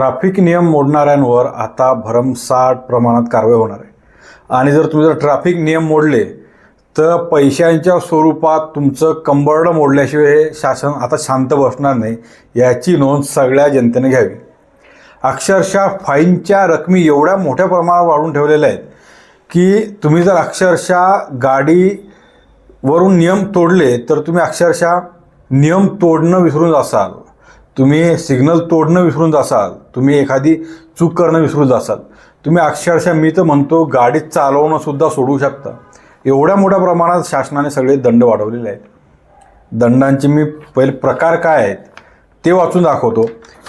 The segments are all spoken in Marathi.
ट्रॅफिक नियम मोडणाऱ्यांवर आता भरमसाठ प्रमाणात कारवाई होणार आहे. आणि जर तुम्ही जर ट्रॅफिक नियम मोडले तर पैशांच्या स्वरूपात तुमचं कंबरडं मोडल्याशिवाय हे शासन आता शांत बसणार नाही याची नोंद सगळ्या जनतेने घ्यावी. अक्षरशः फाईनच्या रकमी एवढ्या मोठ्या प्रमाणात वाढून ठेवलेल्या आहेत की तुम्ही जर अक्षरशः गाडीवरून नियम तोडले तर तुम्ही अक्षरशः नियम तोडणं विसरून जासाल. तुम्ही सिग्नल तोडणं विसरून जासाल तुम्ही एखादी चूक करणं विसरून जासाल. तुम्ही अक्षरशः मी तर म्हणतो गाडी चालवणंसुद्धा सोडू शकता. एवढ्या मोठ्या प्रमाणात शासनाने सगळे दंड वाढवलेले आहेत. दंडांचे मी पहिले प्रकार काय आहेत ते वाचून दाखवतो.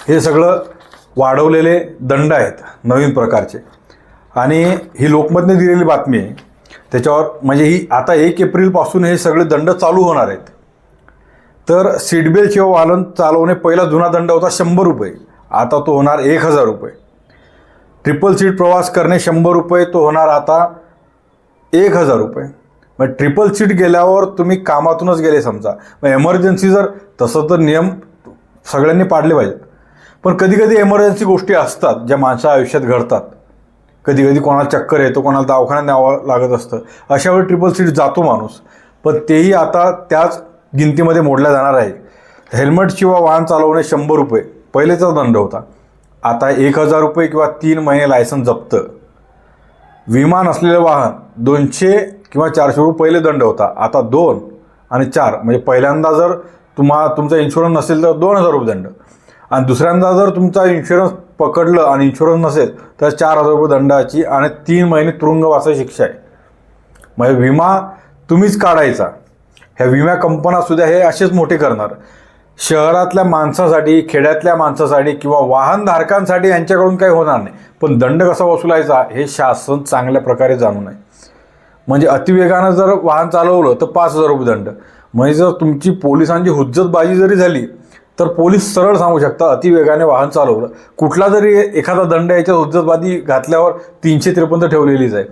हे सगळं वाढवलेले दंड आहेत नवीन प्रकारचे. आणि ही लोकमतने दिलेली बातमी आहे. त्याच्यावर म्हणजे ही आता एक एप्रिलपासून हे सगळे दंड चालू होणार आहेत. तर सीटबेल्ट किंवा वालन चालवणे पहिला जुना दंड होता शंभर रुपये. आता तो होणार एक हजार रुपये. ट्रिपल सीट प्रवास करणे शंभर रुपये तो होणार आता एक हजार रुपये. मग ट्रिपल सीट गेल्यावर तुम्ही कामातूनच गेले समजा. मग एमर्जन्सी जर तसं तर नियम सगळ्यांनी पाडले पाहिजेत पण कधी कधी एमर्जन्सी गोष्टी असतात ज्या माणसा आयुष्यात घडतात. कधी कधी कोणाला चक्कर येतो कोणाला दवाखान्यात न्यावं लागत असतं. अशा वेळी ट्रिपल सीट जातो माणूस. पण तेही आता त्याच गिनतीमध्ये मोडल्या जाणार आहे. हेल्मेटशिवाय वाहन चालवणे शंभर रुपये. पहिलेचा दंड होता. आता एक हजार रुपये किंवा तीन महिने लायसन जप्त. विमा नसलेले वाहन दोनशे किंवा चारशे रुपये पहिले दंड होता. आता दोन आणि चार. म्हणजे पहिल्यांदा जर तुम्हा तुमचा इन्शुरन्स नसेल तर दोन हजार रुपये दंड. आणि दुसऱ्यांदा जर तुमचा इन्शुरन्स पकडलं आणि इन्शुरन्स नसेल तर चार हजार रुपये दंडाची आणि तीन महिने तुरुंगवासाची शिक्षा आहे. म्हणजे विमा तुम्हीच काढायचा. ह्या विमा कंपन्या सुद्धा हे असेच मोठे करणार. शहरातल्या माणसासाठी खेड्यातल्या माणसासाठी किंवा वाहनधारकांसाठी यांच्याकडून काही होणार नाही. पण दंड कसा वसुलायचा हे शासन चांगल्या प्रकारे जाणून आहे. म्हणजे अतिवेगानं जर वाहन चालवलं तर पाच हजार रुपये दंड. म्हणजे जर तुमची पोलिसांची हुज्जतबाजी जरी झाली तर पोलीस सरळ सांगू शकता अतिवेगाने वाहन चालवलं. कुठला जरी एखादा दंड याच्या हुज्जतबाजी घातल्यावर तीनशे त्रेपन्न ठेवलेलीच आहे.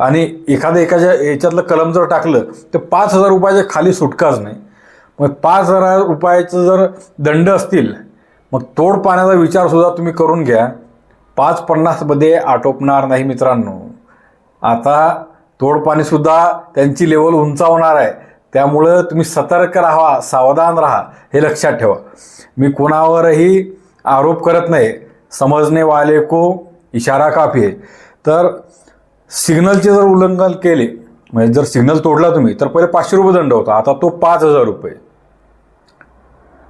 आणि एखाद्या एकाच्या याच्यातलं कलम जर टाकलं तर पाच हजार रुपयाच्या खाली सुटकाच नाही. मग पाच हजार रुपयाचं जर दंड असतील मग तोड पाण्याचा विचारसुद्धा तुम्ही करून घ्या. पाच पन्नासमध्ये आटोपणार नाही मित्रांनो. आता तोडपाणीसुद्धा त्यांची लेवल उंचावणार आहे. त्यामुळं तुम्ही सतर्क राहा सावधान राहा हे लक्षात ठेवा. मी कोणावरही आरोप करत नाही. समजणे वाले को इशारा काफी आहे. तर सिग्नलचे जर उल्लंघन केले म्हणजे जर सिग्नल तोडला तुम्ही तर पहिले पाचशे रुपये दंड होता. आता तो पाच हजार रुपये.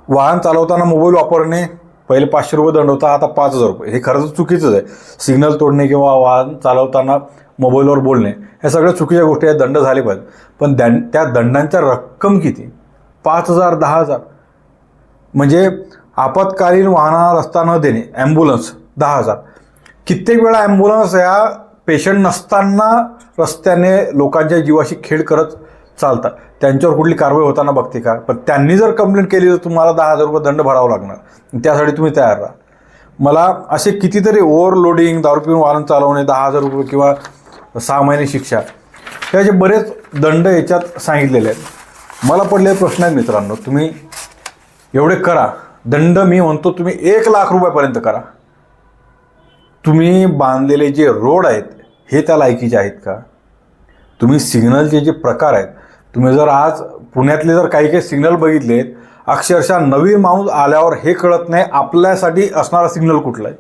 वाहन चालवताना मोबाईल वापरणे पहिले पाचशे रुपये दंड होता आता पाच हजार रुपये. हे खरंच चुकीचंच आहे. सिग्नल तोडणे किंवा वाहन चालवताना मोबाईलवर बोलणे ह्या सगळ्या चुकीच्या गोष्टी आहेत दंड झाले पाहिजे पण दं त्या दंडांच्या रक्कम किती? पाच हजार दहा हजार. म्हणजे आपत्कालीन वाहनाला रस्ता न देणे ॲम्ब्युलन्स दहा हजार. कित्येक वेळा ॲम्ब्युलन्स या पेशंट नसताना रस्त्याने लोकांच्या जीवाशी खेळ करत चालतात. त्यांच्यावर कुठली कारवाई होताना बघते का? पण त्यांनी जर कंप्लेंट केली तर तुम्हाला दहा हजार रुपये दंड भरावा लागणार. त्यासाठी तुम्ही तयार राहा. मला असे कितीतरी ओव्हरलोडिंग दारू पिऊन वाहन चालवणे दहा हजार रुपये किंवा सहा महिने शिक्षा त्याचे बरेच दंड याच्यात सांगितलेले आहेत. मला पडलेले प्रश्न आहेत मित्रांनो तुम्ही एवढे करा. दंड मी म्हणतो तुम्ही एक लाख रुपयापर्यंत करा. तुम्ही बांधलेले जे रोड आहेत हे त्या लायकीचे आहेत का? तुम्ही सिग्नलचे जे प्रकार आहेत तुम्ही जर आज पुण्यातले जर काही काही सिग्नल बघितलेत अक्षरशः नवीन माणूस आल्यावर हे कळत नाही आपल्यासाठी असणारा सिग्नल कुठला आहे.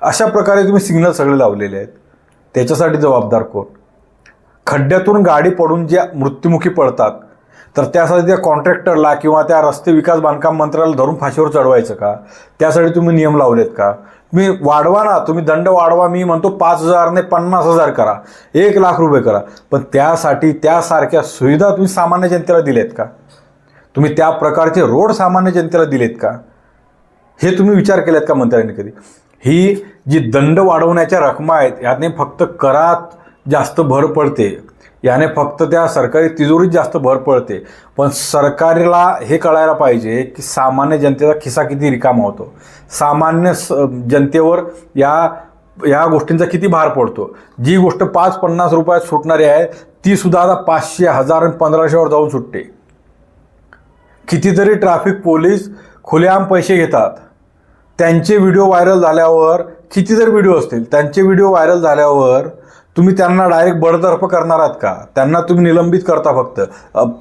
अशा प्रकारे तुम्ही सिग्नल सगळे लावलेले आहेत. त्याच्यासाठी जबाबदार कोण? खड्ड्यातून गाडी पडून ज्या मृत्युमुखी पडतात तर त्यासाठी त्या कॉन्ट्रॅक्टरला किंवा त्या रस्ते विकास बांधकाम मंत्र्याला धरून फाशीवर चढवायचं का? त्यासाठी तुम्ही नियम लावलेत का? तुम्ही वाढवा ना तुम्ही दंड वाढवा मी म्हणतो पाच हजारने पन्नास हजार करा एक लाख रुपये करा. पण त्यासाठी त्यासारख्या सुविधा तुम्ही सामान्य जनतेला दिलेत का? तुम्ही त्या प्रकारचे रोड सामान्य जनतेला दिलेत का? हे तुम्ही विचार केलेत का मंत्र्यांनी कधी? ही जी दंड वाढवण्याच्या रकमा आहेत याने फक्त करात जास्त भर पडते. याने फक्त त्या सरकारी तिजोरीत जास्त भर पडते. पण सरकारला हे कळायला पाहिजे की सामान्य जनतेचा खिसा किती रिकामा होतो. सामान्य स जनतेवर या या गोष्टींचा किती भार पडतो. जी गोष्ट पाच पन्नास रुपयात सुटणारी आहे ती सुद्धा आता पाचशे हजार आणि पंधराशेवर जाऊन सुटते. कितीतरी ट्रॅफिक पोलीस खुलेआम पैसे घेतात. त्यांचे व्हिडिओ व्हायरल झाल्यावर कितीतरी व्हिडिओ असतील त्यांचे व्हिडिओ व्हायरल झाल्यावर तुम्ही त्यांना डायरेक्ट बडतर्फ करणार आहात का? त्यांना तुम्ही निलंबित करता फक्त.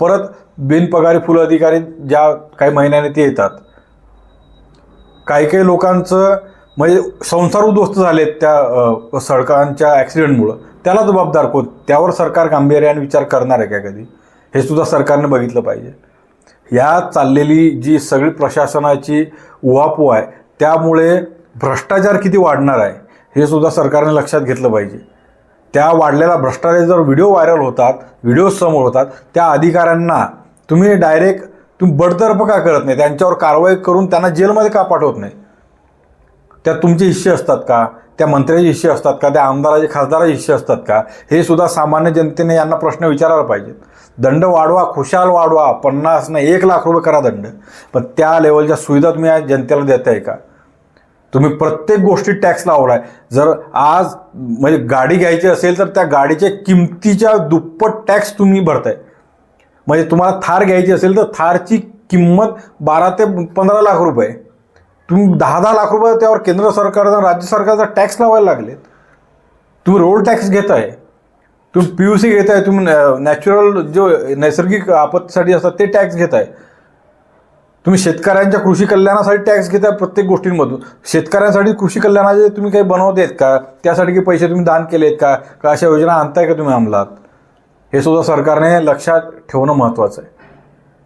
परत बिनपगारी फुल अधिकारी ज्या काही महिन्याने ते येतात. काही काही लोकांचं म्हणजे संसार उद्ध्वस्त झालेत त्या सडकांच्या ॲक्सिडेंटमुळं त्याला जबाबदार कोण? त्यावर सरकार गांभीर्याने विचार करणार आहे का कधी? हे सुद्धा सरकारने बघितलं पाहिजे. या चाललेली जी सगळी प्रशासनाची उहापोह आहे त्यामुळे भ्रष्टाचार किती वाढणार आहे हे सुद्धा सरकारने लक्षात घेतलं पाहिजे. त्या वाढलेल्या भ्रष्टाचार जर व्हिडिओ व्हायरल होतात व्हिडिओ समोर होतात त्या अधिकाऱ्यांना तुम्ही डायरेक्ट तुम्ही बडतर्फ का करत नाही? त्यांच्यावर कारवाई करून त्यांना जेलमध्ये का पाठवत नाही? त्या तुमचे हिस्से असतात का? त्या मंत्र्याचे हिस्से असतात का? त्या आमदाराचे खासदाराचे हिस्से असतात का? हे सुद्धा सामान्य जनतेने यांना प्रश्न विचारायला पाहिजेत. दंड वाढवा खुशाल वाढवा पन्नास नाही एक लाख रुपये करा दंड. पण त्या लेवलच्या सुविधा तुम्ही या जनतेला देताय का? तुम्ही प्रत्येक गोष्टीत टॅक्स लावलाय. जर आज म्हणजे गाडी घ्यायची असेल तर त्या गाडीच्या किमतीच्या दुप्पट टॅक्स तुम्ही भरताय. म्हणजे तुम्हाला थार घ्यायची असेल तर थारची किंमत बारा ते पंधरा लाख रुपये. तुम्ही दहा दहा लाख रुपये त्यावर केंद्र सरकारचा राज्य सरकारचा टॅक्स लावायला लागलेत. तुम्ही रोड टॅक्स घेताय. तुम्ही पी यू सी घेताय. तुम्ही नॅचरल जो नैसर्गिक आपत्तीसाठी असतात ते टॅक्स घेताय. तुम्ही शेतकऱ्यांच्या कृषी कल्याणासाठी टॅक्स घेता प्रत्येक गोष्टींमधून. शेतकऱ्यांसाठी कृषी कल्याणाचे तुम्ही काही बनवतेत का? त्यासाठी काही पैसे तुम्ही दान केले आहेत का? का अशा योजना आणताय का तुम्ही अंमलात? हे सुद्धा सरकारने लक्षात ठेवणं महत्त्वाचं आहे.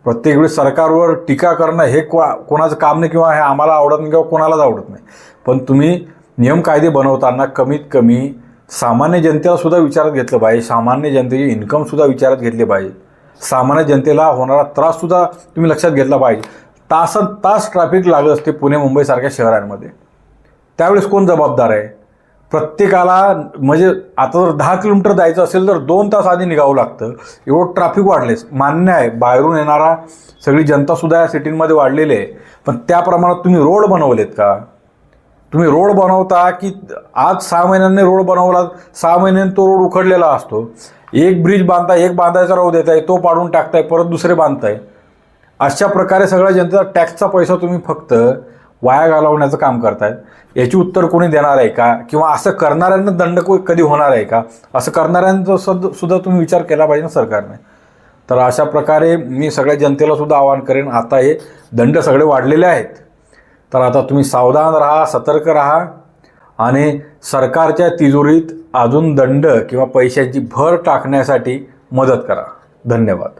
प्रत्येक वेळी सरकारवर टीका करणं हे को कोणाचं काम नाही किंवा हे आम्हाला आवडत नाही किंवा कोणालाच आवडत नाही. पण तुम्ही नियम कायदे बनवताना कमीत कमी सामान्य जनतेला सुद्धा विचारात घेतलं पाहिजे. सामान्य जनतेची इन्कमसुद्धा विचारात घेतले पाहिजे. सामान्य जनतेला होणारा त्राससुद्धा तुम्ही लक्षात घेतला पाहिजे. तासन तास ट्रॅफिक लागत असते पुणे मुंबईसारख्या शहरांमध्ये. त्यावेळेस कोण जबाबदार आहे? प्रत्येकाला म्हणजे आता जर दहा किलोमीटर जायचं असेल तर दोन तास आधी निघावं लागतं. एवढं ट्रॅफिक वाढलेच. मान्य आहे बाहेरून येणारा सगळी जनतासुद्धा या सिटींमध्ये वाढलेली आहे. पण त्या प्रमाणात तुम्ही रोड बनवलेत का? तुम्ही रोड बनवता की आज सहा महिन्यांनी रोड बनवला सहा महिन्यांनी तो रोड उखडलेला असतो. एक ब्रिज बांधताय एक बांधायचा राहू देताय तो पाडून टाकताय परत दुसरे बांधताय. अशा प्रकारे सगळ्या जनतेचा टॅक्सचा पैसा तुम्ही फक्त वाया घालवण्याचं काम करतायत याची उत्तर कोणी देणार आहे का? किंवा असं करणाऱ्यांना दंड को- कधी होणार आहे का? असं करणाऱ्यांचा सद सुद्धा तुम्ही विचार केला पाहिजे ना सरकारने. तर अशा प्रकारे मी सगळ्या जनतेला सुद्धा आवाहन करेन आता हे दंड सगळे वाढलेले आहेत. तर आता तुम्ही सावधान राहा सतर्क राहा आणि सरकारच्या तिजोरीत अजून दंड किंवा पैशाची भर टाकण्यासाठी मदत करा. धन्यवाद.